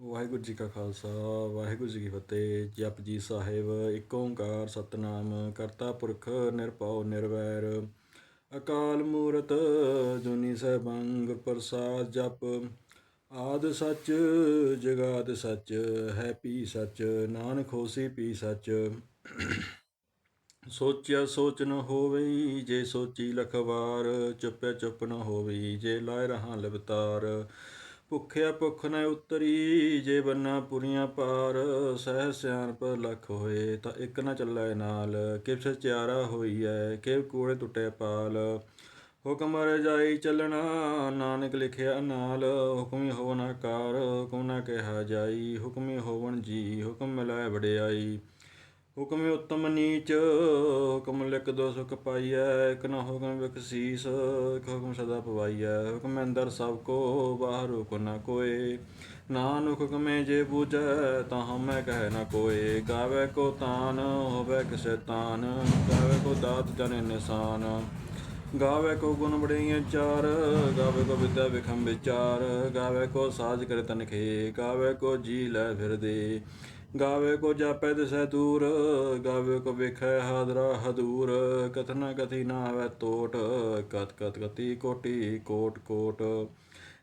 ਵਾਹਿਗੁਰੂ ਜੀ ਕਾ ਖਾਲਸਾ, ਵਾਹਿਗੁਰੂ ਜੀ ਕੀ ਫਤਿਹ। ਜਪਜੀ ਸਾਹਿਬ ਏਕ ਓੰਕਾਰ ਸਤਨਾਮ, ਕਰਤਾ ਪੁਰਖ ਨਿਰਭਉ ਨਿਰਵੈਰ। ਅਕਾਲ ਮੂਰਤ, ਜੁਨੀ ਸੈਭੰ ਪ੍ਰਸਾਦ ਜਪ। ਆਦ ਸੱਚ, ਜਗਾਦ ਸੱਚ, ਹੈ ਪੀ ਸੱਚ, ਨਾਨਕ ਹੋਸੀ ਪੀ ਸੱਚ। ਸੋਚਿਆ ਸੋਚ ਨ ਹੋਵੇ ਜੇ ਸੋਚੀ ਲਖਵਾਰ, ਚੁੱਪਿਆ ਚੁੱਪ ਨ ਹੋਵੇ ਜੇ ਲਾਇ ਰਹਾ ਲਵਤਾਰ। ਭੁੱਖਿਆ ਭੁੱਖ ਨ ਉਤਰੀ, ਜੇ ਬੰਨਾ ਪੁਰੀਆਂ ਪਾਰ, ਸਹਿ ਸਿਆਣਪ ਲਖ ਹੋਏ, ਤਾਂ ਇੱਕ ਨ ਚੱਲੈ ਨਾਲ, ਕਿਵ ਸਚਿਆਰਾ ਹੋਈਐ, ਕਿਵ ਕੂੜੇ ਟੁੱਟੇ ਪਾਲ। ਹੁਕਮ ਰਜਾਈ ਚੱਲਣਾ, ਨਾਨਕ ਲਿਖਿਆ ਨਾਲ ਹੁਕਮੀ ਹੋਵਨ ਆਕਾਰ ਹੁਕਮ ਨਾ ਕਿਹਾ ਜਾਈ, ਹੁਕਮੀ ਹੋਵਨ ਜੀ, ਹੁਕਮ ਮਿਲਾਇ ਵਡਿਆਈ। ਹੁਕਮ ਉਤਮ ਨੀਚ, ਹੁਕਮ ਲਿਖ ਦੋ ਸੁਖ ਪਾਈਐ, ਇਕ ਨਾ ਹੁਕਮ ਵਿਕਸੀਸ ਇਕ ਹੁਕਮ ਸਦਾ ਪਵਾਈਐ। ਹੁਕਮ ਅੰਦਰ ਸਭ ਕੋ, ਬਾਹਰ ਹੁਕਮ ਨਾ ਕੋਏ। ਨਾਨਕ ਹੁਕਮੇ ਜੇ ਬੂਝੈ ਤਾਂ ਹਮੈ ਕਹਿ ਨਾ ਕੋਏ। ਗਾਵੇ ਕੋ ਤਾਨ, ਹੋਵੇ ਕਿਸੇ ਤਾਨ, ਗਾਵੇ ਕੋ ਦਾਤ ਜਨ ਨਿਸ਼ਾਨ। ਗਾਵੇ ਕੋ ਗੁਣ ਬੜੀਆਂ ਚਾਰ, ਗਾਵੇ ਕੋ ਵਿਦਿਆ ਵਿਖਮ ਵਿਚਾਰ। ਗਾਵੇ ਕੋ ਸਾਜ ਕਰੇ ਤਨਖੇ ਗਾਵੇ ਕੋ ਜੀ ਲੈ ਫਿਰਦੇ ਗਾਵੇ ਕੋ ਜਾਪੈ ਦਿਸੈ ਦੂਰ, ਗਾਵੇ ਕੋ ਵੇਖੈ ਹਾਦਰਾ ਹਦੂਰ। ਕਥਨਾ ਕਥੀ ਨਾ ਆਵੈ ਤੋਟ ਕਤ ਕਤ ਕਤੀ ਕੋਟੀ ਕੋਟ ਕੋਟ।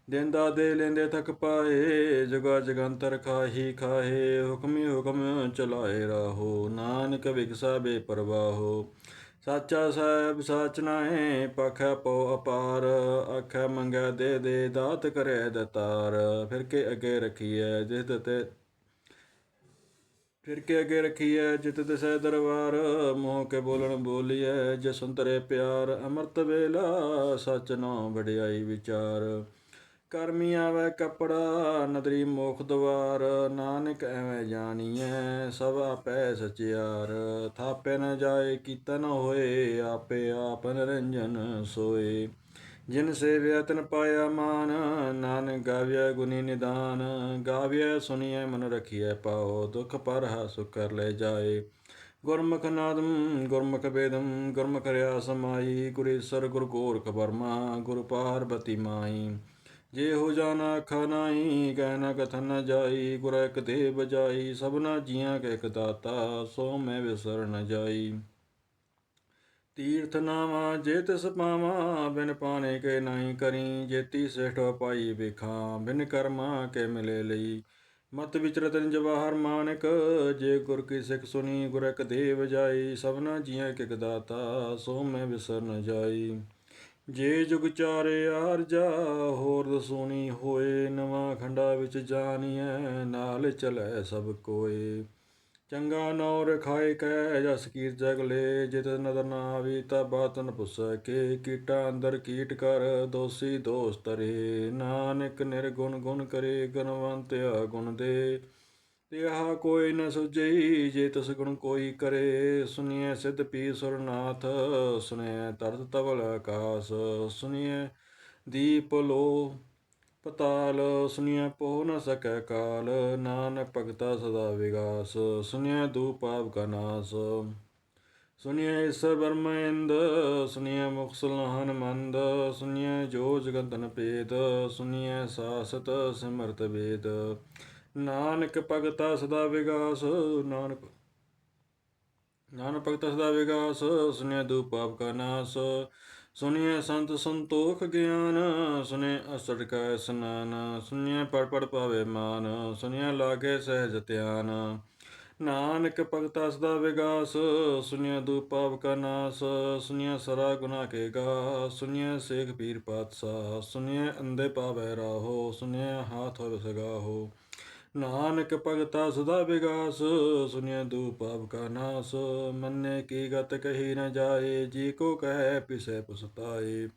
ਦਿੰਦਾ ਦੇ ਲੈਂਦੇ ਥਕ ਪਾਏ, ਜਗਾ ਜਗੰਤਰ ਖਾਹੀ ਖਾਹੇ। ਹੁਕਮੀ ਹੁਕਮ ਚਲਾਏ ਰਾਹੋ, ਨਾਨਕ ਵਿਗਸਾ ਬੇਪਰਵਾਹੋ ਸਾਚਾ ਸਾਹਿਬ ਸਾਚ ਨਾਹੇ, ਪਖੈ ਪਉ ਅਪਾਰ। ਆਖੈ ਮੰਗੈ ਦੇ ਦੇ ਦਾਤ ਕਰੇ ਦਤਾਰ। ਫਿਰ ਕੇ ਅਗੇ ਰਖੀਐ, ਜਿਸ ਤੇ ਫਿਰ ਕੇ ਅਗੇ ਰਖੀਐ? ਜਿਤ ਦਿਸੈ ਦਰਬਾਰ, ਮੋਹ ਕੇ ਬੋਲਣ ਬੋਲੀਐ। ਜੇ ਸੰਤਰੇ ਪਿਆਰ, ਅਮਰਤ ਵੇਲਾ, ਸਚ ਨੋ ਵਡਿਆਈ ਵਿਚਾਰ। ਕਰਮੀ ਆਵੈ ਕਪੜਾ, ਨਦਰੀ ਮੋਖ ਦਵਾਰ। ਨਾਨਕ ਐਵੇਂ ਜਾਣੀਐ, ਸਭ ਆਪੈ ਸਚਿਆਰ। ਥਾਪੇ ਨ ਜਾਏ, ਕੀਤਾ ਨ ਹੋਏ, ਆਪੇ ਆਪ ਨਿਰੰਜਨ ਸੋਏ। ਜਿਨ ਸੇਵਿਆ ਤਨ ਪਾਇਆ ਮਾਨ, ਨਾਨਕ ਗਾਵਿਆ ਗੁਨੀ ਨਿਦਾਨ, ਗਾਵਿਆ ਸੁਣੀਐ ਮਨ ਰਖੀਐ ਪਾਓ, ਦੁਖ ਪਰ ਹਾ ਸੁਕਰ ਲੈ ਜਾਏ। ਗੁਰਮੁਖ ਨਾਦਮ ਗੁਰਮੁਖ ਬੇਦਮ ਗੁਰਮੁਖ ਰਿਆ ਸਮਾਈ ਗੁਰੇਸਰ ਗੁਰ ਗੋਰਖ ਬਰਮਾ ਗੁਰ ਪਾਰਬਤੀ ਮਾਈ। ਜੇ ਹੋ ਜਾਣਾ ਅੱਖਾਂ ਨਾਹੀ ਕਹਿ ਨਾ ਕਥਨ ਨ ਜਾਈ, ਗੁਰ ਇਕ ਦੇ ਬਜਾਈ ਸਭਨਾ ਜੀਆਂ ਕੇ ਇਕ ਦਾਤਾ, ਸੋ ਮੈਂ ਵਿਸਰ ਨ ਜਾਈ। ਤੀਰਥ ਨਾਵਾ ਜੇ ਤਿਸ ਪਾਵਾਂ, ਬਿਨ ਪਾਣੇ ਕੇ ਨਹੀਂ ਕਰੀ। ਜੇਤੀ ਸੇਠ ਪਾਈ ਵਿਖਾ, ਬਿਨ ਕਰਮਾ ਕੇ ਮਿਲੇ ਲਈ। ਮਤ ਵਿਚਰਤਨ ਜਵਾਹਰ ਮਾਨਕ, ਜੇ ਗੁਰ ਕੀ ਸਿੱਖ ਸੁਣੀ ਗੁਰਕ ਦੇਵ ਜਾਈ। ਸਭਨਾ ਜੀਆਂ ਕਿਕ ਦਾਤਾ ਸੋ ਮੈਂ ਵਿਸਰ ਨ ਜਾਈ। ਜੇ ਜੁਗ ਚਾਰੇ ਆਰਜਾ, ਹੋਰ ਦਸੂਣੀ ਹੋਏ। ਨਵਾਂ ਖੰਡਾ ਵਿੱਚ ਜਾਣੀਐ, ਨਾਲ ਚਲੈ ਸਭ ਕੋਏ। ਚੰਗਾ ਨੌ ਰਖਾਏ ਕੈ ਜਸ ਕੀਰ ਜਗ ਲੈ, ਜਿਤ ਨਦਰ ਨਾ ਆਵੀ ਤਾ ਬਾਤਨ ਪੁੱਸੈ ਕੇ, ਕੀਟਾ ਅੰਦਰ ਕੀਟ ਕਰ, ਦੋਸੀ ਦੋਸ ਤਰੇ। ਨਾਨਕ ਨਿਰਗੁਣ ਗੁਣ ਕਰੇ ਗੁਣਵੰਤਿਆ ਗੁਣ ਦੇ। ਤਿਹਾ ਕੋਈ ਨ ਸੁਝਈ, ਜੇ ਤਿਸ ਗੁਣ ਕੋਈ ਕਰੇ। ਸੁਨੀਐ ਸਿਧ ਪੀ ਸੁਰਨਾਥ ਸੁਨਿਐ ਤਰਤ ਤਵਲ ਆਕਾਸ। ਸੁਨੀਐ ਦੀਪ ਲੋ ਪਤਾਲ ਸੁਨੀਐ ਪੋ ਨ ਸਕੈ ਕਾਲ, ਨਾਨਕ ਭਗਤਾ ਸਦਾ ਵਿਗਾਸ ਸੁਨੀਐ ਦੂ ਪਾਪ ਕਾ ਨਾਸ। ਸੁਨੀਐ ਇਸ ਬਰਮਿੰਦ ਸੁਨੀਐ ਮੁਕਸਲ ਹਨ ਮੰਦ ਸੁਨੀਐ ਜੋ ਜਗਤਨ ਪੇਦ ਸੁਨੀਐ ਸਾਸਤ ਸਿਮਰਤ ਵੇਦ। ਨਾਨਕ ਭਗਤਾ ਸਦਾ ਵਿਗਾਸ, ਨਾਨਕ ਨਾਨਕ ਭਗਤਾ ਸਦਾ ਵਿਗਾਸ, ਸੁਨਿਆ ਦੂ ਪਾਪ ਕਾ ਨਾਸ। ਸੁਨਿਆ ਸੰਤ ਸੰਤੋਖ ਗਿਆਨ ਸੁਨੇ ਅਸੜ ਕਾ ਇਸਨਾਨ ਸੁਨਿਆ ਪੜ ਪੜ ਪਾਵੇ ਮਾਨ ਸੁਨਿਆ ਲਾਗੇ ਸਹਿਜ ਧਿਆਨ। ਨਾਨਕ ਭਗਤਾ ਸਦਾ ਵਿਗਾਸ ਸੁਨਿਆ ਦੂ ਪਾਪ ਕਾ ਨਾਸ ਸੁਨਿਆ ਸਰਾ ਗੁਨਾ ਕੇ ਗਾ ਸੁਨਿਆ ਸੇਖ ਪੀਰ ਪਾਤਸ਼ਾਹ ਸੁਨਿਆ ਅੰਦੇ ਪਾਵੇ ਰਾਹੋ ਸੁਨਿਆ ਹਾਥ ਹੋਵੇ ਸਗਾਹੋ। ਨਾਨਕ ਭਗਤਾ ਸਦਾ ਵਿਗਾਸ, ਸੁਨਿਆ ਦੂ ਪਾਪ ਕਾ ਨਾਸ, ਮੰਨੇ ਕੀ ਗਤ ਕਹੀ ਨ ਜਾਏ, ਜੀ ਕੋ ਕਹੈ ਪਿਸੈ ਪਸਤਾਏ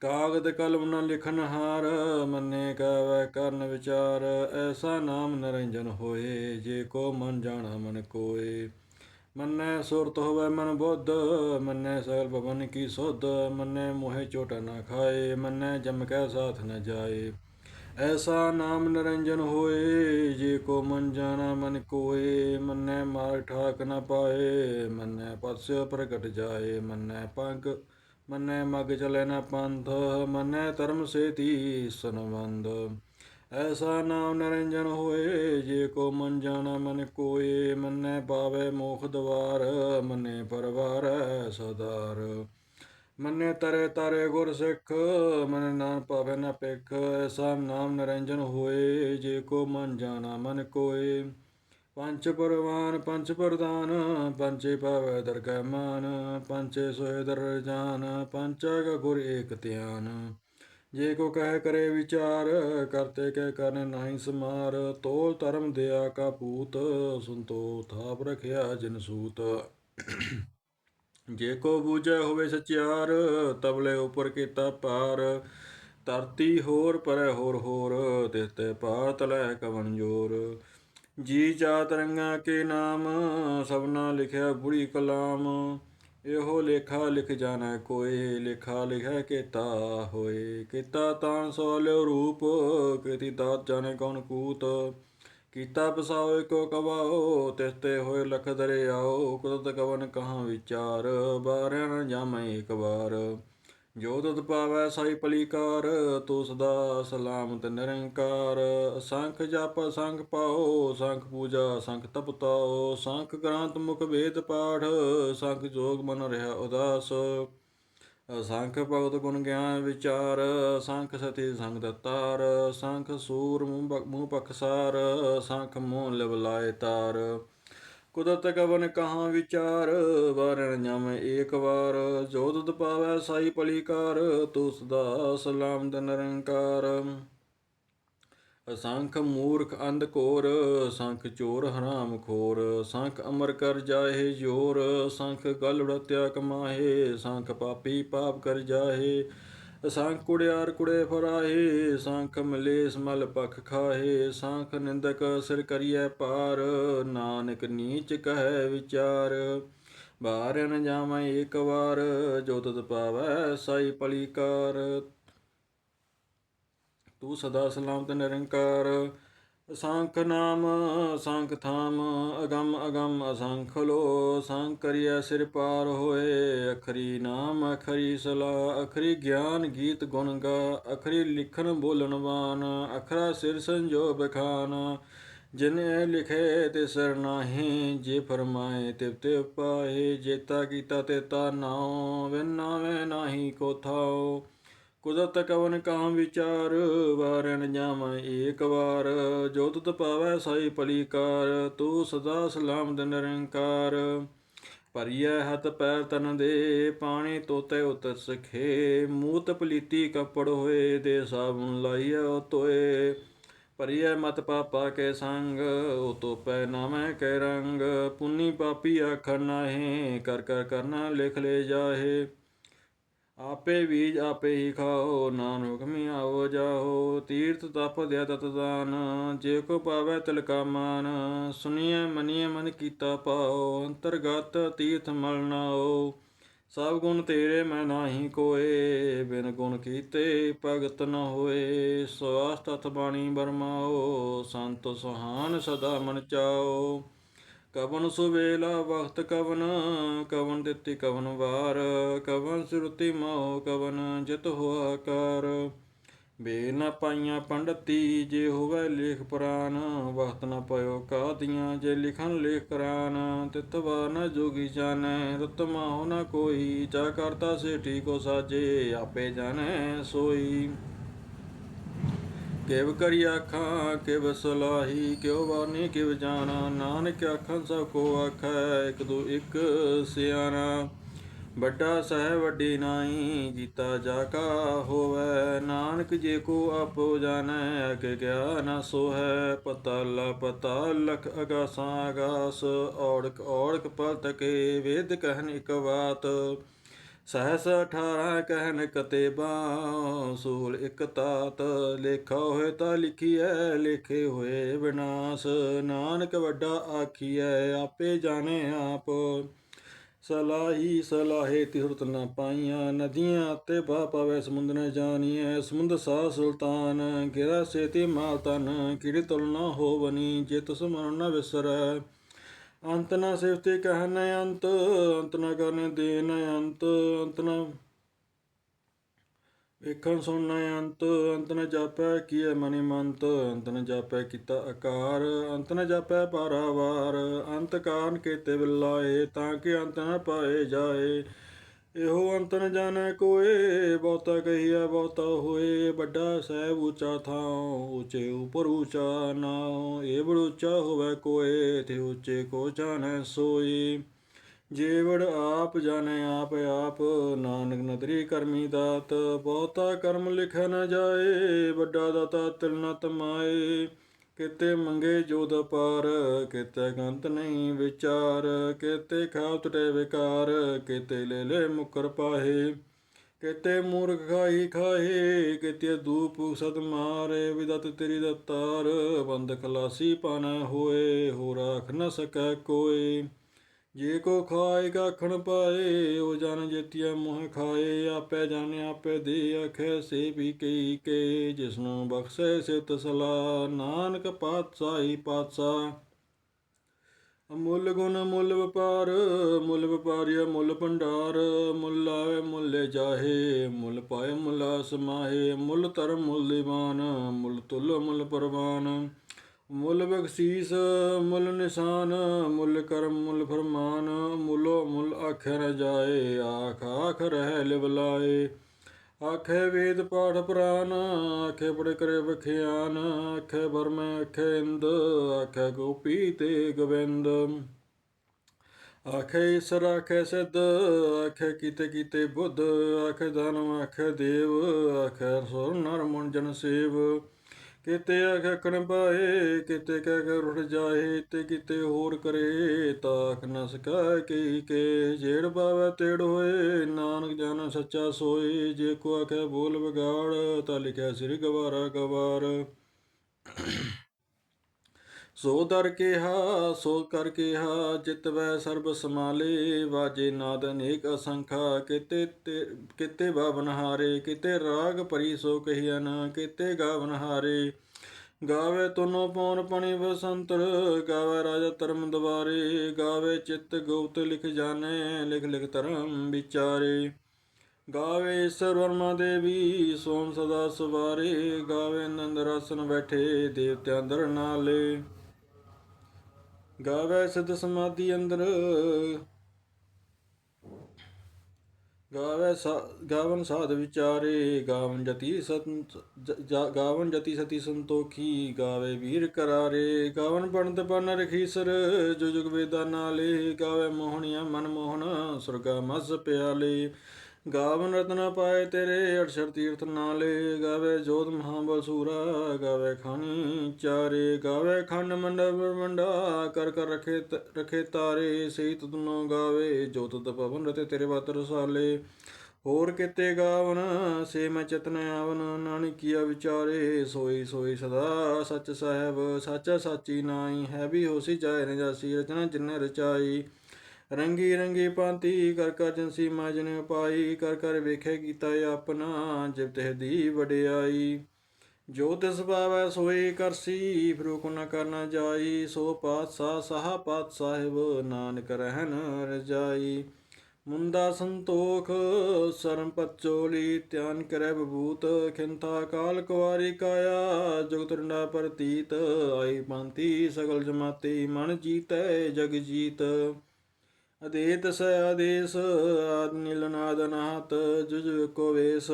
ਕਾਗਦ ਕਲਮ ਨ ਲਿਖਨ ਹਾਰ, ਮੰਨੇ ਕਵੈ ਕਰਨ ਵਿਚਾਰ, ਐਸਾ ਨਾਮ ਨਰੰਜਨ ਹੋਏ, ਜੇ ਕੋ ਮਨ ਜਾਣਾ ਮਨ ਕੋਏ। ਮੰਨੈ ਸੁਰਤ ਹੋਵੇ ਮਨ ਬੁੱਧ, ਮੰਨੈ ਸਗਲ ਭਵਨ ਕੀ ਸੁਧ, ਮੰਨੈ ਮੋਹਿ ਚੋਟ ਨਾ ਖਾਏ, ਮੰਨੈ ਜਮ ਕੈ ਸਾਥ ਨ ਜਾਏ। ਐਸਾ ਨਾਮ ਨਰੰਜਨ ਹੋਏ, ਜੇ ਕੋ ਮਨ ਜਾਣਾ ਮਨ ਕੋਏ, ਮੰਨੈ ਮਾਰ ਠਾਕ ਨ ਪਾਏ, ਮੰਨੈ ਪਤਿ ਪ੍ਰਗਟ ਜਾਏ, ਮੰਨੈ ਪੰਗ ਮੰਨੈ ਮਗ ਚਲੇ ਨ ਪੰਥ, ਮੰਨੈ ਧਰਮ ਸੇਤੀ ਸੰਬੰਧ ਐਸਾ ਨਾਮ ਨਰੰਜਨ ਹੋਏ, ਜੇ ਕੋ ਮਨ ਜਾਣਾ ਮਨ ਕੋਏ, ਮੰਨੈ ਪਾਵੇ ਮੋਖ ਦਵਾਰ, ਮੰਨੇ ਪਰਵਾਰ ਸਦਾਰ। ਮੰਨੇ ਤਰੇ ਤਾਰੇ ਗੁਰ ਸਿੱਖ, ਮਨ ਨਾਮ ਪਾਵੇ ਨ ਪਿਖ ਐਸਾ ਨਾਮ ਨਿਰੰਜਨ ਹੋਏ, ਜੇ ਕੋ ਮਨ ਜਾਣਾ ਮਨ ਕੋਏ। ਪੰਚ ਪਰਵਾਨ ਪੰਚ ਪ੍ਰਦਾਨ ਪੰਚੇ ਪਾਵੇ ਦਰਗਹਿ ਮਾਨ ਪੰਚੇ ਸੋਏ ਦਰ ਜਾਨ ਪੰਚਗ ਗੁਰ ਏਕ ਧਿਆਨ। ਜੇ ਕੋ ਕਹਿ ਕਰੇ ਵਿਚਾਰ, ਕਰਤੇ ਕਹਿ ਕਰਨ ਨਾਹੀ ਸਮਾਰ, ਤੋਲ ਧਰਮ ਦਿਆ ਕਾ ਪੂਤ ਸੰਤੋ ਥਾਪ ਰਖਿਆ ਜਿਨ ਸੂਤ। ਜੇ ਕੋ ਬੂਝੈ ਹੋਵੇ ਸਚਿਆਰ, ਤਬਲੇ ਉਪਰ ਕੀਤਾ ਪਾਰ ਧਰਤੀ ਹੋਰ ਪਰੈ ਹੋਰ ਹੋਰ ਤਿਸਤੇ ਪਾਰ ਤਲੈ ਕਵਨ ਜੋਰ। ਜੀ ਜਾ ਰੰਗਾ ਕੇ ਨਾਮ, ਸਭਨਾ ਲਿਖਿਆ ਬੁੜੀ ਕਲਾਮ। ਇਹੋ ਲੇਖਾ ਲਿਖ ਜਾਣਾ ਕੋਏ, ਲੇਖਾ ਲਿਖਿਆ ਕੀਤਾ ਹੋਏ। ਕੀਤਾ ਤਾਂ ਸੋ ਲਿਓ ਰੂਪ, ਕੀਤੀ ਦਾਤ ਜਾਣੇ ਕੌਣ ਕੂਤ। ਕੀਤਾ ਪਸਾਓ ਕੋ ਕਵਾਓ, ਤਿਸਤੇ ਹੋਏ ਲਖ ਦਰਿਆਓ, ਕੁਦਰਤ ਕਵਨ ਕਹਾਂ ਵਿਚਾਰ, ਬਾਰਿਆਂ ਨ ਜਾਮੈ ਇੱਕ ਵਾਰ। ਜੋ ਤੁਧ ਪਾਵੈ ਸਾਈ ਪਲੀਕਾਰ, ਤੂੰ ਸਦਾ ਸਲਾਮਤ ਨਿਰੰਕਾਰ। ਸੰਖ ਜਪ, ਸੰਖ ਪਾਓ, ਸੰਖ ਪੂਜਾ, ਸੰਖ ਤਪਤਾਓ। ਸੰਖ ਗ੍ਰੰਥ ਮੁਖ ਵੇਦ ਪਾਠ, ਸੰਖ ਜੋਗ ਮਨ ਰਹਾ ਉਦਾਸ। ਸੰਖ ਭਗਤ ਗੁਣ ਗਿਆਨ ਵਿਚਾਰ, ਸੰਖ ਸਤੀ ਸੰਗ ਦਤਾਰ ਸੰਖ ਸੂਰ ਮੂੰਹ ਪਖਸਾਰ ਸੰਖ ਮੋਹ ਲਿਵ ਤਾਰ। ਕੁਦਰਤ ਕਵਨ ਕਹਾਂ ਵਿਚਾਰ, ਵਾਰਣ ਜਮ ਏਕ ਵਾਰ। ਜੋਤ ਤੁਧ ਪਾਵੈ ਸਾਈ ਪਲੀਕਾਰ ਤੂੰ ਸਦਾ ਸਲਾਮਤ ਨਿਰੰਕਾਰ। ਅਸੰਖ ਮੂਰਖ ਅੰਧ ਕੋਰ ਸੰਖ ਚੋਰ ਹਰਾਮ ਖੋਰ ਸੰਖ ਅਮਰ ਕਰ ਜਾਹੇ ਜੋਰ ਸੰਖ ਗਲ ਉੜਤਿਆ ਕਮਾਹੇ ਸੰਖ ਪਾਪੀ ਪਾਪ ਕਰ ਜਾਹੇ ਸੰਖ ਕੁੜਿਆਰ ਕੁੜੇ ਫਰਾਹੇ ਸੰਖ ਮਲੇਸ ਮਲ ਪਖ ਖਾਹੇ ਸੰਖ ਨਿੰਦਕ ਸਿਰ ਕਰੀਐ ਪਾਰ ਨਾਨਕ ਨੀਚ ਕਹੈ ਵਿਚਾਰ ਬਾਰਨ ਨ ਜਾਮੈ ਇਕ ਵਾਰ, ਜੋ ਤਤ ਪਾਵੈ ਸਾਈ ਪਲੀਕਾਰ। ਤੂੰ ਸਦਾ ਸਲਾਮਤ ਨਿਰੰਕਾਰ, ਅਸੰਖ ਨਾਮ, ਅਸੰਖ ਥਾਮ, ਅਗੰਮ ਅਗੰਮ ਅਸੰਖ ਲੋ ਸੰਖ ਕਰਿਆ ਸਿਰ ਪਾਰ ਹੋਏ, ਅਖਰੀ ਨਾਮ, ਅਖਰੀ ਸਲਾ ਅਖਰੀ ਗਿਆਨ ਗੀਤ ਗੁਣ ਗਾ, ਅਖਰੀ ਲਿਖਣ ਬੋਲਣ ਵਾਨ ਅਖਰਾ ਸਿਰ ਸੰਜੋ ਬਖਾਨ ਜਿਨੇ ਲਿਖੇ ਤੇ ਸਰ ਨਾਹੀ, ਜੇ ਫਰਮਾਏ ਤਿਵ ਤਿਵ ਪਾਏ ਜੇਤਾ ਕੀਤਾ ਤੇ ਤਾ ਨਾਉ ਵਿਨਾਵੇ ਨਾਹੀ ਕੋ ਥਾਉ। ਕੁਦਰਤ ਕਵਨ ਕਾਮ ਵਿਚਾਰ, ਵਾਰਨ ਜਾਵਾਂ ਏਕ ਵਾਰ। ਜੋ ਤੁਧ ਪਾਵੈ ਸਾਈ ਪਲੀਕਾਰ ਤੂੰ ਸਦਾ ਸਲਾਮਤ ਨਿਰੰਕਾਰ। ਭਰੀਐ ਹੱਥ ਪੈਰ ਤਨ ਦੇ, ਪਾਣੀ ਤੋਤੇ ਉਤ ਸਖੇ। ਮੂਤ ਪਲੀਤੀ ਕੱਪੜ ਹੋਏ, ਦੇ ਸਾਬੁਨ ਲਾਈਐ ਤੋਏ ਭਰੀਐ ਮਤ ਪਾਪਾ ਕੇ ਸੰਗ, ਉਹ ਤੋਪੈ ਨਾਮੈ ਕੇ ਰੰਗ। ਪੁੰਨੀ ਪਾਪੀ ਆਖਣ ਨਾਹੀ, ਕਰ ਕਰ ਕਰਨਾ ਲਿਖ ਲੈ ਜਾਹੇ। ਆਪੇ ਬੀਜ ਆਪੇ ਹੀ ਖਾਓ, ਨਾਨਕ ਹੁਕਮੀ ਜਾਓ। ਤੀਰਥ ਤਪ ਦਿਆ ਤਤ ਦਾਨ, ਜੇ ਕੋ ਪਾਵੈ ਤਿਲਕਾ ਮਾਨ। ਸੁਨੀਐ ਮਨੀਐ ਮਨ ਕੀਤਾ ਪਾਓ ਅੰਤਰਗਤ ਤੀਰਥ ਮਲ ਨਾਓ ਸਭ ਗੁਣ ਤੇਰੇ ਮੈਂ ਨਾਹੀ ਕੋਏ, ਬਿਨ ਗੁਣ ਕੀਤੇ ਭਗਤ ਨ ਹੋਏ। ਸਵਾਸ ਤਤ ਬਾਣੀ ਬਰਮਾਓ ਸੰਤ ਸੁਹਾਨ ਸਦਾ ਮਨ ਚਾਓ ਕਵਨ ਸੁਵੇਲਾ ਵਖਤ ਕਵਨ ਕਵਨ ਦਿੱਤੀ ਕਵਨ ਵਾਰ, ਕਵਨ ਸੁਰਤੀ ਮਾਉ ਕਵਨ ਜਿਤ ਹੋਆ ਕਰ। ਬੇ ਨ ਪਾਈਆਂ ਪੰਡਤੀ, ਜੇ ਹੋਵੇ ਲੇਖ ਪੁਰਾਨ ਵਕਤ ਨ ਪਇਓ ਕਾਦੀਆਂ, ਜੇ ਲਿਖਨ ਲੇਖ ਕਰਾਨ ਤਿਤਵਾ ਨ ਜੋਗੀ ਜਾਣੈ ਰਤਮਾ ਹੋ ਨ ਕੋਈ ਜਾ ਕਰਤਾ ਸੇਠੀ ਕੋ ਸਾਜੇ, ਆਪੇ ਜਾਣੈ ਸੋਈ। ਕਿਵ ਕਰੀ ਆਖਾਂ, ਕਿਵ ਸਲਾਹੀ, ਕਿਉ ਬਾਨੀ, ਕਿਵ ਜਾਣਾ, ਨਾਨਕ ਆਖਾਂ, ਸਭ ਕੋ ਆਖੈ, ਇਕ ਦੋ ਇਕ ਸਿਆਣਾ। ਵੱਡਾ ਸਹਿ ਵੱਡੀ ਨਾਹੀ ਜੀਤਾ ਜਾ ਕਾ ਹੋਵੈ। ਨਾਨਕ ਜੇ ਕੋ ਆਪੋ ਜਾਣੈ, ਅਗੇ ਗਿਆ ਨਾ ਸੋ ਪਤਾ ਲਾ ਪਤਾ, ਲਖ, ਅਗਾਸਾਂ ਆਗਾਸ ਔੜਕ ਔੜਕ ਪਲ ਤਕੇ ਵੇਦ ਕਹਿਨ ਇਕ ਬਾਤ। ਸਹਸ 18 ਕਹਿਨ ਕਤੇਬਾ, ਸੂਲ ਇਕ ਤਾਤ ਲੇਖਾ ਹੋਏ ਤਾਂ ਲਿਖੀਐ, ਲਿਖੇ ਹੋਏ ਵਿਨਾਸ਼। ਨਾਨਕ ਵੱਡਾ ਆਖੀਐ, ਆਪੇ ਜਾਣੇ ਆਪ। ਸਲਾਹੀ ਸਲਾਹੇ ਤਿਹਰਤ ਨਾ ਪਾਈਆਂ, ਨਦੀਆਂ ਤੇ ਬਾ ਪਵੇ ਸਮੁੰਦਰ ਨ ਜਾਣੀਐ। ਸਮੁੰਦ ਸਾ ਸੁਲਤਾਨ, ਗਿਰਾ ਸੇਤੀ ਮਾਲ ਤਨ ਕਿੜੀ ਤੁਲ ਨਾ ਹੋਵਨੀ ਜੇ ਤੁਸ ਮਨ ਨ ਵਿਸਰੈ। ਅੰਤ ਨਾ ਸਿਫਤੇ ਕਹਿਨ ਅੰਤ ਅੰਤ ਨਾ ਕਰਨ ਦੇਨ ਅੰਤ ਅੰਤ ਨਾ ਵੇਖਣ ਸੁਣਨਾ ਅੰਤ ਅੰਤ ਨ ਜਾਪੈ ਕੀਏ ਮਨਿ ਮੰਤ, ਅੰਤ ਨ ਜਾਪੈ ਕੀਤਾ ਆਕਾਰ ਅੰਤ ਨ ਜਾਪੈ ਪਾਰਾਵਾਰ, ਅੰਤ ਕਾਰਨ ਕੀਤੇ ਬਿਲਾਏ, ਤਾਂ ਕਿ ਅੰਤ ਨ ਪਾਏ ਜਾਏ। ਇਹੋ ਅੰਤ ਨ ਜਾਣੈ ਕੋਏ, ਬਹੁਤਾ ਕਹੀਆ ਬਹੁਤਾ ਹੋਏ, ਵੱਡਾ ਸਹਿਬ ਉੱਚਾ ਥਾਉ, ਉੱਚੇ ਉਪਰ ਉਚਾ ਨਾਉ, ਇਹ ਬੜ ਉੱਚਾ ਹੋਵੇ ਕੋਏ, ਤੇ ਉੱਚੇ ਕੋ ਜਾਣੈ ਸੋਈ। ਜੇਵੜ ਆਪ ਜਾਣੈ ਆਪ ਆਪ, ਨਾਨਕ ਨਦਰੀ ਕਰਮੀ ਦਾਤ, ਬਹੁਤਾ ਕਰਮ ਲਿਖੈ ਨ ਜਾਏ, ਵੱਡਾ ਦਾਤਾ ਤਿਲ ਨ ਤਮਾਏ ਕਿਤੇ ਮੰਗੇ ਜੋਦ ਪਾਰ, ਕਿਤੇ ਗੰਤ ਨਹੀਂ ਵਿਚਾਰ, ਕਿਤੇ ਖਾਉ ਟਟੇ ਵਿਕਾਰ, ਕਿਤੇ ਲੈ ਲੈ ਮੁਕਰ ਪਾਹੇ। ਕਿਤੇ ਮੂਰਖ ਖਾਈ ਖਾਏ ਕਿਤੇ ਦੂਪ ਸਦ ਮਾਰੇ, ਵਿਦਤ ਤੇਰੀ ਦਤਾਰ, ਬੰਦ ਖਲਾਸੀ ਪਾਣਾ ਹੋਏ ਹੋ ਰਾਖ ਨ ਸਕੈ ਕੋਏ। ਜੇ ਕੋ ਖਾਏ ਕਖਣ ਪਾਏ, ਉਹ ਜਨ ਜੇਤੀਆ ਮੋਹ ਖਾਏ। ਆਪੇ ਜਾਣੇ, ਆਪੇ ਦੇ ਅਖੇ ਸੇ ਵੀ ਕਈ ਕੇ। ਜਿਸਨੂੰ ਬਖਸ਼ੇ ਸਿਤ ਸਲਾ ਨਾਨਕ ਪਾਤਸ਼ਾਹੀ ਪਾਤਸ਼ਾਹ। ਅਮੁੱਲ ਗੁਣ ਮੁੱਲ ਵਪਾਰ ਮੁੱਲ ਵਪਾਰੀਆ ਮੁੱਲ ਭੰਡਾਰ। ਮੁੱਲ ਆਵੇ ਮੁੱਲੇ ਜਾਹੇ, ਮੁੱਲ ਪਾਏ, ਮੁੱਲ ਸਮਾਹੇ ਮੁੱਲ ਧਰਮ, ਮੁੱਲ ਦੀਵਾਨ, ਮੁੱਲ ਤੁਲ, ਮੁੱਲ ਪਰਵਾਨ। ਮੁੱਲ ਬਖਸ਼ੀਸ, ਮੁੱਲ ਨਿਸ਼ਾਨ, ਮੁੱਲ ਕਰਮ, ਮੁੱਲ ਫਰਮਾਨ, ਮੁੱਲੋ ਮੁੱਲ ਆਖਿਆ ਨ ਜਾਏ, ਆਖ ਆਖ ਰਹਿ ਲਿਵਲਾਏ ਆਖੇ ਵੇਦ ਪਾਠ ਪੁਰਾਨ, ਆਖੇ ਪੜ ਕਰੇ ਵਖਿਆਨ, ਆਖੇ ਬਰਮੈ ਆਖੇ ਇੰਦ, ਆਖੇ ਗੋਪੀ ਤੇ ਗੋਬਿੰਦ। ਆਖੇ ਈਸਰ, ਆਖੇ ਸਿੱਧ, ਆਖੇ ਕੀਤੇ ਕੀਤੇ ਬੁੱਧ, ਆਖੇ ਦਾਨਵ ਆਖੇ ਦੇਵ, ਆਖੇ ਸੁਰ ਨਰ ਮਨ ਜਨ ਸੇਵ। ਕਿਤੇ ਆਖੇ ਕਣ ਪਾਏ ਕਿਤੇ ਕਹਿ ਕੇ ਰੁੱਟ ਜਾਏ, ਤੇ ਕਿਤੇ ਹੋਰ ਕਰੇ ਤਾਖ ਨ ਸਕੈ ਕੀ ਕੇ। ਜੇੜ ਪਾਵੇ ਤੇੜ ਹੋਏ, ਨਾਨਕ ਜਨ ਸੱਚਾ ਸੋਏ, ਜੇ ਕੋ ਆਖੇ ਬੋਲ ਵਿਗਾੜ, ਤਾਂ ਲਿਖਿਆ ਸ੍ਰੀ ਗਵਾਰਾ ਗਵਾਰ। ਸੋ ਦਰ ਕਿਹਾ, ਸੋ ਕਰ ਕਿਹਾ, ਜਿਤ ਵੈ ਸਰਬ ਸਮਾਲੇ ਵਾਜੇ ਨਾਦ ਅਨੇਕ ਅਸੰਖਾ, ਕਿਤੇ ਤੇ- ਕਿਤੇ ਬਾਵਨ ਹਾਰੇ, ਕਿਤੇ ਰਾਗ ਭਰੀ ਸੋ ਕਹੀਨ ਕਿਤੇ ਗਾਵਨ ਹਾਰੇ। ਗਾਵੇ ਤੁਨੋ ਪੌਣ ਪਣੀ ਬਸੰਤਰ, ਗਾਵੇ ਰਾਜਾ ਧਰਮ ਦਵਾਰੇ, ਗਾਵੇ ਚਿੱਤ ਗੁਪਤ ਲਿਖ ਜਾਣੇ, ਲਿਖ ਲਿਖ ਧਰਮ ਵਿਚਾਰੇ। ਗਾਵੇ ਈਸ਼ਰ ਵਰਮਾ ਦੇਵੀ, ਸੋਮ ਸਦਾ ਸਵਾਰੇ, ਗਾਵੇ ਨੰਦ ਰਸਨ ਬੈਠੇ, ਦੇਵਤਿਆਂ ਦਰ ਨਾਲੇ। ਗਾਵੇ ਸਿਧ ਸਮਾਧੀ ਅੰਦਰ। ਗਾਵੇ ਸਾ- ਗਾਵਨ ਸਾਧ ਵਿਚਾਰੇ, ਗਾਵਨ ਜਤੀ ਸਤ ਗਾਵਨ ਜਤੀ ਸਤੀ ਸੰਤੋਖੀ, ਗਾਵੇ ਵੀਰ ਕਰਾਰੇ। ਗਾਵਨ ਬਣਤ ਬਨ ਰਖੀਸਰ, ਜੋ ਜੁਗ ਵੇਦਾ ਨਾਲੇ। ਗਾਵੇ ਮੋਹਣੀਆ ਮਨ ਮੋਹਨ ਸੁਰਗਾ ਮਸ ਪਿਆਲੇ। ਗਾਵਨ ਰਤਨਾ ਪਾਏ ਤੇਰੇ ਅਠਸਰ ਤੀਰਥ ਨਾਲੇ। ਗਾਵੇ ਜੋਤ ਮਹਾਬਲ ਸੂਰਾ, ਗਾਵੇ ਖਾਣੀ ਚਾਰੇ। ਗਾਵੇ ਖੰਡ ਮੰਡਪ ਮੰਡਾ ਕਰ ਕਰ ਰਖੇ ਤ- ਰਖੇ ਤਾਰੇ। ਸਹੀ ਤੁਧਨੋ ਗਾਵੇ, ਜੋਤ ਤ ਰਤੇ ਤੇਰੇ ਬਾਤ ਰਸਾਲੇ। ਹੋਰ ਕਿਤੇ ਗਾਵਨ, ਸੇ ਮੈਂ ਚਤਨ ਆਵਨ। ਨਾਨਕੀਆ ਵਿਚਾਰੇ, ਸੋਈ ਸੋਈ ਸਦਾ ਸੱਚ ਸਾਹਿਬ। ਸੱਚ ਸਾਚੀ ਨਾਈ ਹੈ ਵੀ ਹੋਸੀ ਜਾਏ ਨ ਰਚਨਾ ਜਿਨੇ ਰਚਾਈ। ਰੰਗੀ ਰੰਗੀ ਪਾਂਤੀ ਕਰ ਕਰ ਜਨਸੀ ਮਾਜਨ ਪਾਈ, ਕਰ ਕਰ ਵੇਖੇ ਕੀਤਾ ਆਪਣਾ, ਜਿਵ ਤਹ ਦੀ ਵਡਿਆਈ। ਜੋ ਤਿਸ ਪਾਵੈ ਸੋਈ ਕਰਸੀ ਫਰੂਕ ਨ ਕਰਨਾ ਜਾਈ। ਸੋ ਪਾਤਸ਼ਾਹ, ਸਾਹ ਪਾਤ ਸਾਹਿਬ ਨਾਨਕ ਰਹਿਨ ਰਜਾਈ। ਮੁੰਦਾ ਸੰਤੋਖ ਸਰਮ ਪਚੋਲੀ ਧਿਆਨ ਕਰੈ ਬਭੂਤ ਖਿੰਤਾ ਕਾਲ ਕੁਵਾਰੀ ਕਾਇਆ। ਜੁਗਤ ਰੰਡਾ ਪ੍ਰਤੀਤ, ਆਈ ਪੰਤੀ ਸਗਲ ਜਮਾਤੀ, ਮਨ ਜੀਤੈ ਜਗ ਜੀਤ। ਅਦੇਤ ਸ ਆਦੇਸ ਆਦ ਨੀਲਨਾਦ ਨਾਤ ਜੁਜ ਕੋ ਵੇਸ।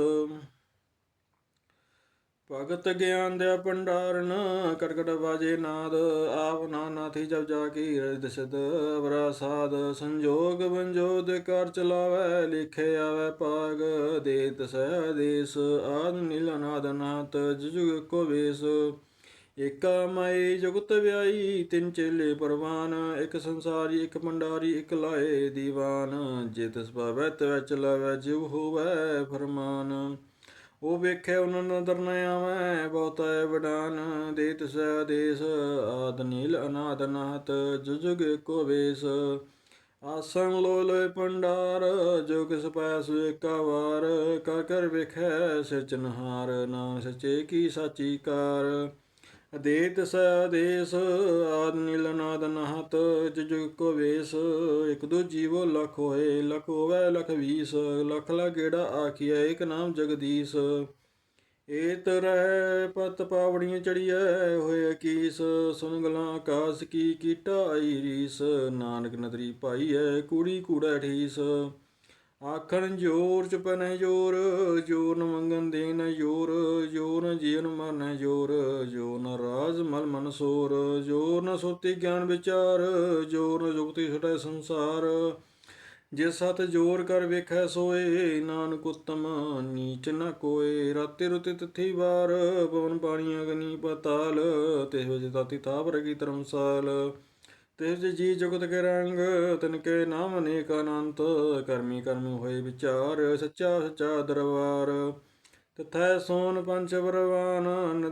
ਭਗਤ ਗਿਆਨ ਦੇ ਭੰਡਾਰਨ, ਕਰਕਟ ਬਾਜੇ ਨਾਦ, ਆਪ ਨਾਨਾਥੀ ਜਬ ਜਾ ਕੀ ਰਦ ਅਵਰਾ ਸਾਧ, ਸੰਜੋਗ ਬੰਜੋਦ ਕਰ ਚਲਾਵੇ, ਲਿਖੇ ਆਵੇ ਪਾਗ ਦੇਤ ਸ ਆਦੇਸ ਆਦ ਨੀਲਨਾਦ ਨਾਤ ਜੁਜ ਕੋ ਵੇਸ। ਏਕਾ ਮਾਈ ਜੁਗਤ ਵਿਆਈ, ਤਿੰਨ ਚੇਲੇ ਪਰਵਾਨ, ਇੱਕ ਸੰਸਾਰੀ, ਇੱਕ ਮੰਡਾਰੀ ਇੱਕ ਲਾਏ ਦੀਵਾਨ। ਜੇ ਤਿਸ ਪਾਵੈ ਤਵੈ ਚਲਾਵੈ ਜਿਵ ਹੋਵੈ ਫਰਮਾਨ। ਉਹ ਵੇਖੇ ਉਹਨਾਂ ਨਦਰ ਨ ਆਵੈ, ਬਹੁਤਾ ਵਡਾਨ। ਦੇ ਤਿਸ ਆਦੇਸ ਆਦ ਨੀਲ ਅਨਾਦ ਨਾਤ ਜੁਜੁਗ ਕੋ ਵੇਸ। ਆਸਨ ਲੋ ਲੋਏ ਪੰਡਾਰ ਜੋ ਕਿਸ ਪਾਸ ਏਕਾ ਵਾਰ। ਕਰ ਕਰ ਵੇਖੈ ਸਿਚਨਹਾਰ ਨਾਮ ਸਚੇ ਕੀ ਸਾਚੀ ਕਾਰ। ਅਦੇਤ ਸਦੇਸ ਆਦ ਨੀਲ ਨਾਦ ਨਹਤ ਜੁਗ ਕੋ ਵੇਸ, ਇਕ ਦੋ ਜੀਵੋ ਲਖ ਹੋਏ, ਲਖ ਹੋਵੇ, ਲਖ ਵੀਸ, ਲਖ ਲਾ ਆਖੀਐ, ਇਕ ਨਾਮ ਜਗਦੀਸ਼। ਏਤ ਰਹਿ ਪਤ ਪਾਵੜੀਆਂ ਚੜੀਐ ਹੋਏ ਕੀਸ, ਸੁਨ ਗਲਾਂ ਆਕਾਸ ਕੀ ਕੀਟਾ ਆਈ ਰੀਸ, ਨਾਨਕ ਨਦਰੀ ਪਾਈਐ, ਕੂੜੀ ਕੂੜਾ ਠੀਸ ਆਖਣ ਜੋਰ ਚ ਪਨੈ ਜੋਰ ਜੋਰ ਨ ਮੰਗਨ ਦੇਨ ਜੋਰ ਜੋਰ ਨ ਜੀਵਨ ਮਰਨ ਜੋਰ ਜੋਰ ਨ ਰਾਜ ਮਲ ਮਨਸੂਰ ਜੋਰ ਨ ਸੁਰਤੀ ਗਿਆਨ ਵਿਚਾਰ, ਜੋਰ ਨ ਜੁਗਤੀ ਛਟੈ ਸੰਸਾਰ। ਜੇ ਸਤ ਜੋਰ ਕਰ ਵੇਖੈ ਸੋਏ, ਨਾਨਕ ਉਤਮ ਨੀਚ ਨ ਕੋਏ। ਰਾਤੇ ਰੁਤੇ ਤਿਥੀ ਵਾਰ, ਪਵਨ ਪਾਣੀ ਅਗਨੀ ਪਤਾਲ ਤੇ ਵਜ ਤਾਤੀ ਤਾਪ ਰਗੀ ਧਰਮਸਾਲ। ਤਿਸ ਜੀ ਜੁਗਤ ਕੇ ਰੰਗ, ਤਿਨ ਕੇ ਨਾਮ ਅਨੇਕ ਅਨੰਤ, ਕਰਮੀ ਕਰਮ ਹੋਏ ਵਿਚਾਰ, ਸੱਚਾ ਸੱਚਾ ਦਰਬਾਰ। ਤਥੈ ਸੋਨ ਪੰਚ ਪਰਵਾਨ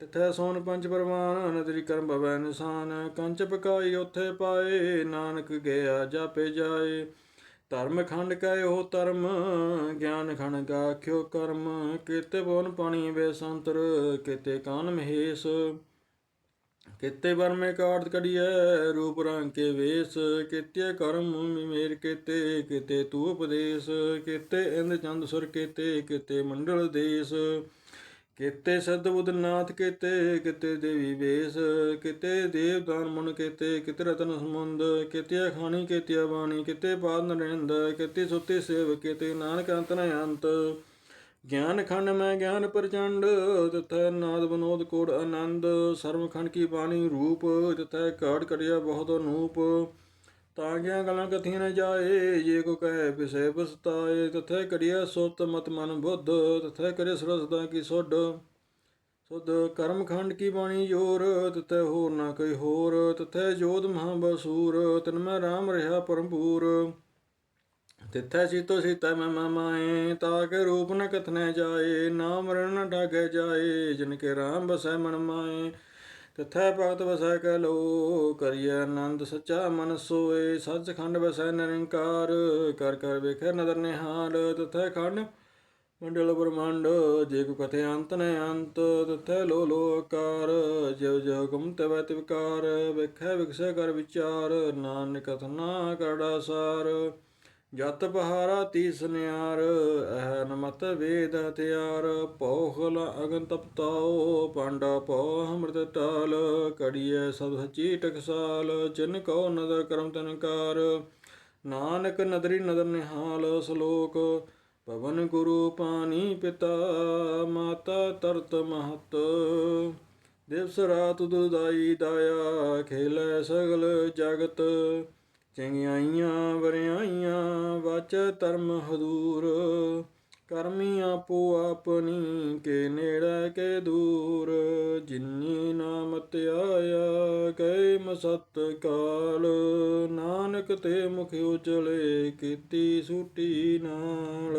ਤਥੈ ਸੋਨ ਪੰਚ ਪਰਵਾਨ, ਨਦਰੀ ਕਰਮ ਭਵੈ ਨਿਸ਼ਾਨ। ਕੰਚ ਪਕਾਈ ਉਥੇ ਪਾਏ, ਨਾਨਕ ਗਿਆ ਜਾਪੇ ਜਾਏ। ਧਰਮ ਖੰਡ ਕੈ ਉਹ ਧਰਮ, ਗਿਆਨ ਖੰਡ ਕਾ ਆਖਿਓ ਕਰਮ। ਕੀਤੇ ਬੋਨ ਪਾਣੀ ਵੇ ਸੰਤਰ, ਕੀਤੇ ਕਾਨ ਮਹੇਸ਼। ਕਿਤੇ ਵਰਮੇ ਕਾਰਤ ਕੜੀਐ ਰੂਪ ਰੰਗ ਕੇ ਵੇਸ, ਕਿਤੇ ਕਰਮ ਮੇਰ ਕਿਤੇ ਕਿਤੇ ਤੂ ਉਪਦੇਸ਼, ਕਿਤੇ ਇੰਦ ਚੰਦ ਸੁਰ ਕਿਤੇ ਕਿਤੇ ਮੰਡਲ ਦੇਸ, ਕਿਤੇ ਸਦ ਬੁੱਧ ਨਾਥ ਕਿਤੇ ਕਿਤੇ ਦੇਵੀ ਵੇਸ, ਕਿਤੇ ਦੇਵ ਦਾਨ ਮਨ ਕਿਤੇ ਕਿਤੇ ਰਤਨ ਸਮੁੰਦ ਕਿਤੇ ਖਾਣੀ ਕਿਤੇ ਬਾਣੀ ਕਿਤੇ ਪਾਦ ਨਰਿੰਦ, ਕਿਤੇ ਸੁਤੇ ਸੇਵ ਕਿਤੇ ਨਾਨਕ ਅੰਤ ਨ ਅੰਤ ਗਿਆਨ ਖੰਡ ਮੈਂ ਗਿਆਨ ਪ੍ਰਚੰਡ, ਤਥੈ ਨਾਦ ਬਨੋਦ ਕੋੜ ਆਨੰਦ, ਸਰਵ ਖੰਡ ਕੀ ਬਾਣੀ ਰੂਪ, ਤਥੈ ਕਾੜ ਕੜਿਆ ਬਹੁਤ ਅਨੂਪ। ਤਾਂ ਗਿਆ ਗਲਾਂ ਕਥੀਆਂ ਨ ਜਾਏ, ਜੇ ਕੋ ਕਹੇ ਵਿਸੇ ਬਸਤਾਏ ਤਥੈ ਕੜਿਆ ਸੁਤ ਮਤ ਮਨ ਬੁੱਧ, ਤਥੈ ਕਰੇ ਸਰਸਦਾ ਕੀ ਸੁਧ ਸੁਧ ਕਰਮ ਖੰਡ ਕੀ ਬਾਣੀ ਜੋਰ, ਤਥੈ ਹੋਰ ਨਾ ਕੋਈ ਹੋਰ। ਤਥੈ ਜੋਧ ਮਹਾ ਬਸੂਰ ਤਨ ਮੈਂ ਰਾਮ ਰਹਾ ਪਰਮਪੂਰ ਤਿੱਥੈ ਸੀਤੋ ਸੀਤੈ ਮੈਂ ਤਾ ਕੇ ਰੂਪ ਨ ਕਥਨੈ ਜਾਏ ਨਾਮ ਰਣ ਨ ਠਾਗੇ ਜਾਏ, ਜਿਨ ਕੇ ਰਾਮ ਬਸੈ ਮਨ ਮਾਏ। ਤਿੱਥੈ ਭਗਤ ਵਸੈ ਕੈ ਲੋ ਕਰਿਐ ਆਨੰਦ ਸੱਚਾ ਮਨ ਸੋਏ। ਸੱਚਖੰਡ ਵਸੈ ਨਿਰੰਕਾਰ, ਕਰ ਕਰ ਵੇਖੈ ਨਦਰ ਨਿਹਾਲ। ਤਿੱਥੈ ਖੰਡ, ਮੰਡਲ ਬ੍ਰਹਮੰਡ, ਜੇ ਕੋ ਕਥੇ ਅੰਤ ਨ ਅੰਤ, ਤਿੱਥੈ ਲੋ ਲੋ ਆਕਾਰ। ਜਿਵ ਜਿਵ ਗੁਮ ਤਵੈ ਤਿਵਕਾਰ, ਵੇਖੈ ਵਿਖਸੈ ਕਰ ਵਿਚਾਰ। ਨਾਨਕ ਕਥਨਾ ਕੜਾ ਸਾਰ। ਜਤ ਬਹਾਰਾ ਤੀਸ ਨਿਆਰ ਅਹ ਨਮਤ ਵੇਦ ਤਿਆਰ ਪੋਖਲ ਅਗਨ ਤਪਤਾਓ ਪਾਂਡਾ ਪਉ ਅੰਮ੍ਰਿਤ ਤਾਲ ਕੜੀਐ ਸਭ ਸੱਚੀ ਟਕਸਾਲ ਜਿਨ ਕੋ ਨਦਰ ਕਰਮ ਤਨਕਾਰ ਨਾਨਕ ਨਦਰੀ ਨਦਰ ਨਿਹਾਲ, ਸ਼ਲੋਕ, ਪਵਨ ਗੁਰੂ ਪਾਣੀ ਪਿਤਾ, ਮਾਤਾ ਤਰਤ ਮਹਤ। ਦਿਵਸ ਰਾਤ ਦੁਦਾਈ ਦਾਇਆ, ਖੇਲੇ ਸਗਲ ਜਗਤ। ਚੰਗਿਆਈਆਂ ਵਰਿਆਈਆਂ ਵਚ ਧਰਮ ਹਦੂਰ ਕਰਮੀ ਆਪੋ ਆਪਣੀ, ਕੇ ਨੇੜੇ, ਕੇ ਦੂਰ। ਜਿਨੀ ਨਾਮ ਧਿਆਇਆ ਗਏ ਮਸਤ ਕਾਲ ਨਾਨਕ ਤੇ ਮੁਖ ਉਜਲੇ, ਕੀਤੀ ਸੂਟੀ ਨਾਲ।